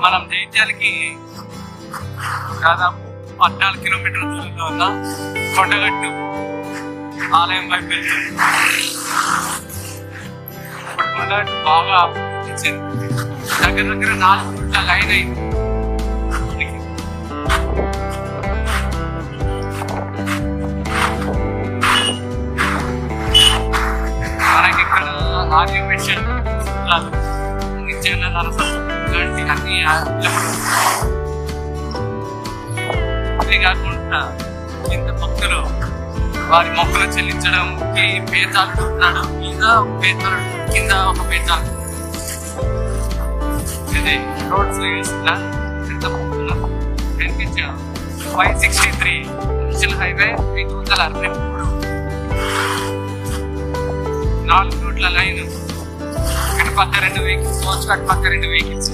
మనం జైత్యాలకి దాదాపు పద్నాలుగు కిలోమీటర్ల దూరంలో ఉన్న కొండగట్టు ఆలయం వైపు వెళ్తుంది కొండగట్టు బాగా దగ్గర దగ్గర నాలుగు రోజుల లైన్ అయింది మనకి ఇక్కడ ఆర్గ్యుమెంషన్ నిత్యాన్న నరసం ఇలాంటి అన్ని available. ఇదే కాకుండా కింద భక్తులు వారి మొక్కలు చెల్లించడం పేతాళుడు ఉన్నాడు మీద ఒక పేతాళుడు కింద ఒక పేతాళుడు ఇది రోడ్స్ వేసిన ఎంత భక్తులు కనిపించారు five sixty three national highway రెండు వందల అరవై మూడు నాలుగు రోడ్ల లైన్ పక్క రెండు వెహికల్స్ పోవచ్చు అటు పక్క రెండు వెహికల్స్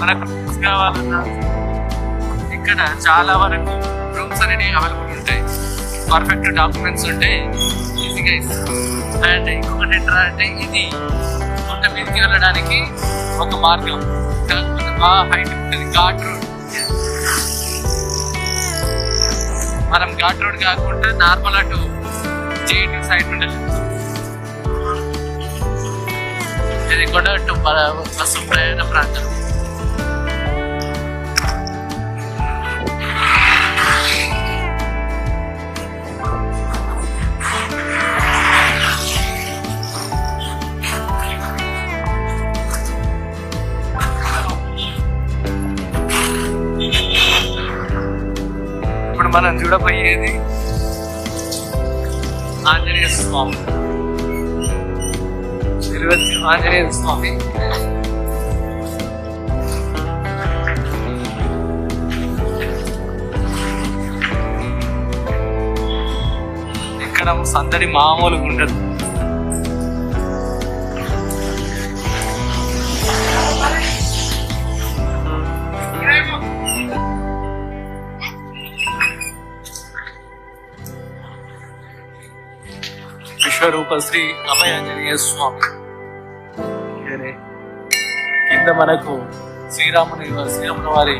మనకు రూమ్స్ కావాలన్నా ఇక్కడ చాలా వరకు రూమ్స్ అనేవి అవైలబుల్ ఉంటాయి. పర్ఫెక్ట్ డాక్యుమెంట్స్ ఉంటాయి. ఈజీగా ఇస్తారు అండ్ ఇంకొకటి ఏంటంటే అంటే ఇది కొండ మీదకి వెళ్ళడానికి ఒక మార్గం. బాగా హైట్ ఉంటుంది. ఘాట్ రోడ్ మనం ఘాట్ రోడ్ కాకుండా నార్మల్ అటు జేఎన్యూ సైడ్ నుండి ఇది కూడా బస్సు ప్రయాణ ప్రాంతం. మనం చూడబోయేది ఆంజనేయ స్వామి. తిరుపతి ఆంజనేయ స్వామి. ఇక్కడ సందడి మామూలుగా ఉండదు. విశ్వరూప శ్రీ అభయాంజనేయ స్వామి. కింద మనకు శ్రీరాముని శ్రీరాముని వారి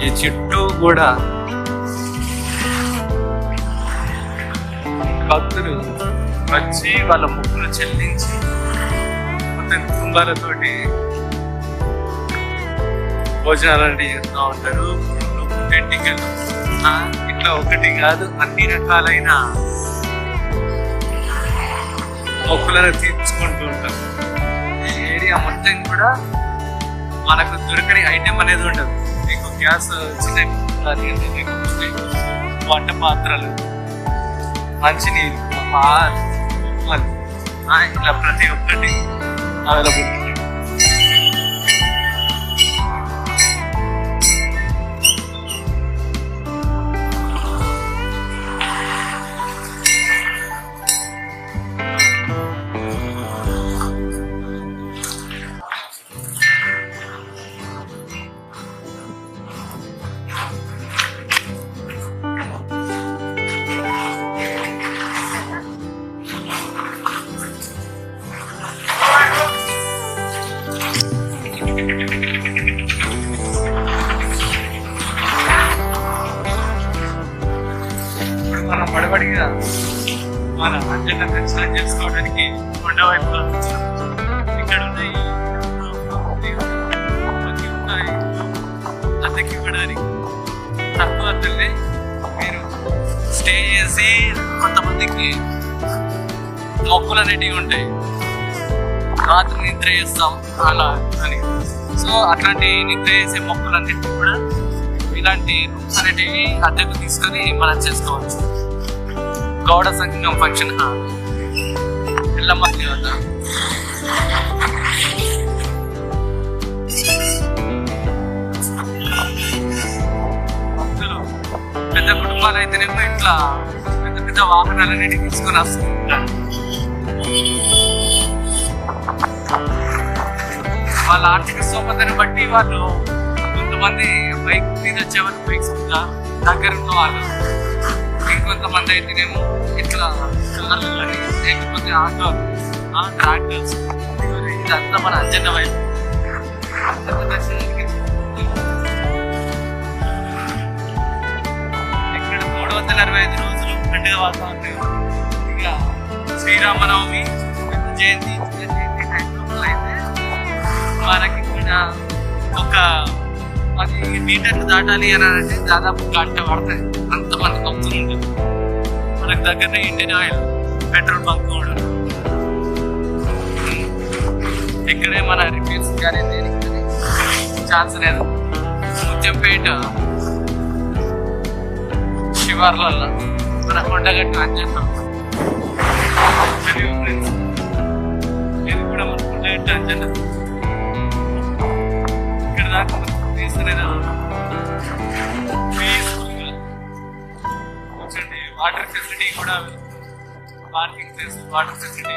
ఈ చుట్టూ కూడా భక్తులు వచ్చి వాళ్ళ ముక్కులు చెల్లించి మొత్తం కుటుంబాలతోటి భోజనాలు అంటే చేస్తూ ఉంటారు. ఎంటికలు ఆ, ఒకటి కాదు అన్ని రకాలైన మొక్కులను తీర్చుకుంటూ ఉంటాం. ఈ ఏరియా మొత్తం కూడా మనకు దొరకని ఐటెం అనేది ఉండదు. మీకు గ్యాస్ చిన్న వంట పాత్రలు మంచినీరు పాలు ఆ, ఇలా ప్రతి ఒక్కటి. అవైలబుల్ మనం మన అంజన దర్శనం చేసుకోవడానికి కొండ వైపుగా ఇక్కడ ఉన్నాయి. ఉన్నాయి అద్దెకి ఇవ్వడానికి తక్కువ అద్దెల్ని మీరు స్టే చేసి కొంతమందికి మొక్కులు అనేటివి ఉంటాయి. రాత్రి నిద్ర చేస్తాం అలా అని. సో అట్లాంటి నిద్ర చేసే మొక్కులు అన్నింటినీ కూడా ఇలాంటి రూమ్స్ అనేటివి అద్దెకు తీసుకొని మనం చేసుకోవచ్చు. గౌడ సంఘం ఫంక్షన్ హాల్ ఎల్లమ్మ దేవత భక్తులు పెద్ద కుటుంబాలు అయితేనేమో ఇట్లా పెద్ద పెద్ద వాహనాలన్నిటి తీసుకొని వస్తుంటారు వాళ్ళ ఆర్థిక స్తోమతని బట్టి వాళ్ళు కొంతమంది బైక్ మీద వచ్చేవాళ్ళు బైక్స్ దగ్గర ఉన్న వాళ్ళు. ఇంకొంతమంది కొంతమంది అయితేనేమో ఇట్లా కార్లు లేకపోతే ఆటో ట్రాక్టర్స్ ఇదంతా మన అంజన్న వైపు. ఇక్కడ మూడు వందల అరవై ఐదు రోజులు పండుగ వాతావరణం ఇక శ్రీరామనవమి జయంతి జయంతి టైంలో అయితే మనకి ఇక్కడ ఒక అది మీటర్లు దాటాలి అని అంటే దాదాపు గంట పడతాయి. అంత మనకు అవుతుంది మనకు దగ్గరనే ఇండియన్ ఆయిల్ పెట్రోల్ బంక్ కూడా. ఇక్కడే మన రిపేర్స్ కానీ దేనికి కానీ ఛాన్స్ లేదు. ముత్యంపేట శివార్లలో. మన కొండగట్టు అని చెప్పాం ఇది కూడా మన కొండగట్టు అని చెప్పాం ఇక్కడ దాకా మనకు కూర్చోండి. వాటర్ ఫెసిలిటీ కూడా పార్కింగ్ ప్లేస్ వాటర్ ఫెసిలిటీ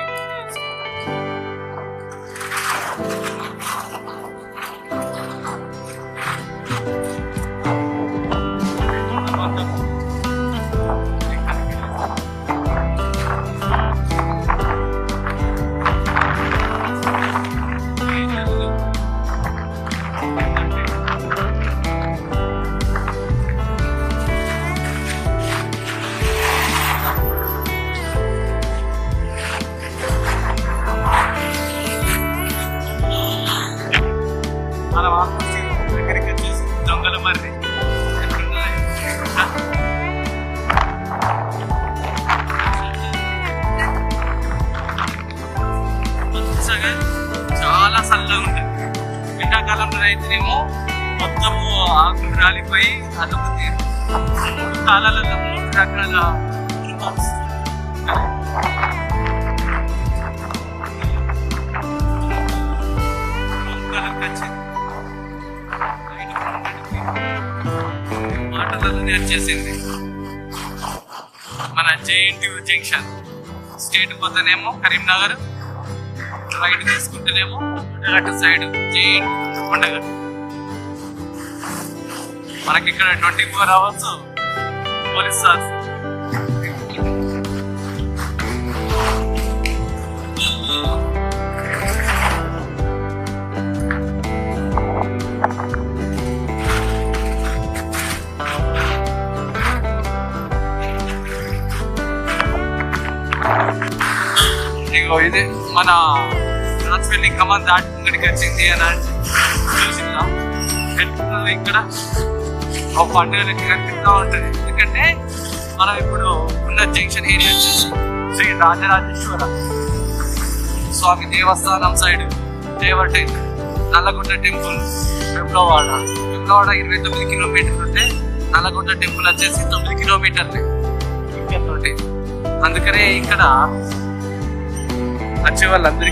ఎండాకాలంలో మొత్తము ఆకులు రాలిపోయి అదొక తీరు. మూడు కాలాలలో మూడు రకాల మాటలలో నేర్చేసింది. మన జేఎన్టీ జంక్షన్. స్టేట్ పోతేనేమో కరీంనగర్ రైట్ తీసుకుంటేనేమో అటు సైడ్ జేఎన్టీ కొండగట్టు మనకి ఇక్కడ twenty four hours police sir. ఇగో ఇది మన రాజపల్లి కమాన్ దాటి ఇక్కడికి వచ్చింది అని చూసిందా ఎట్లున్నది ఇక్కడ ఒక పండుగ కనిపిస్తూ ఉంటుంది. ఎందుకంటే మనం ఇప్పుడు ఉన్న జంక్షన్ ఏరియా వచ్చేసి శ్రీ రాజరాజేశ్వర స్వామి దేవస్థానం సైడ్ దేవటే నల్లగొండ టెంపుల్ వెమ్లవాడ. వెమ్లవాడ ఇరవై తొమ్మిది కిలోమీటర్లు ఉంటే నల్లగొండ టెంపుల్ వచ్చేసి తొమ్మిది కిలోమీటర్లే. ఇక్కడ అందుకనే ఇక్కడ వచ్చే వాళ్ళందరికీ